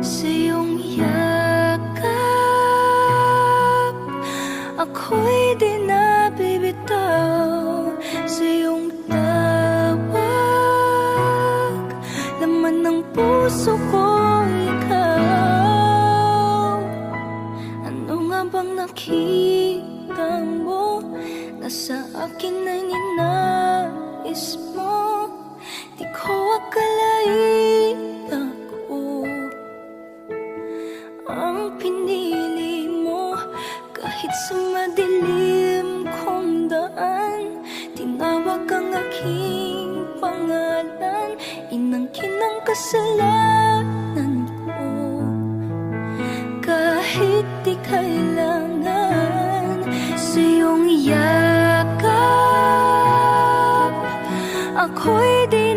sa iyong yakap. Ako'y di na bibitaw sa iyong tawag. Laman ng puso ko ikaw. Ano nga mo? Na sa akin ay ninais ang pinili mo Kahit sa madilim kong daan Tinawag ang aking pangalan Inangkin ang kasalanan ko. Kahit di kailangan Sa iyong yakap Ako'y di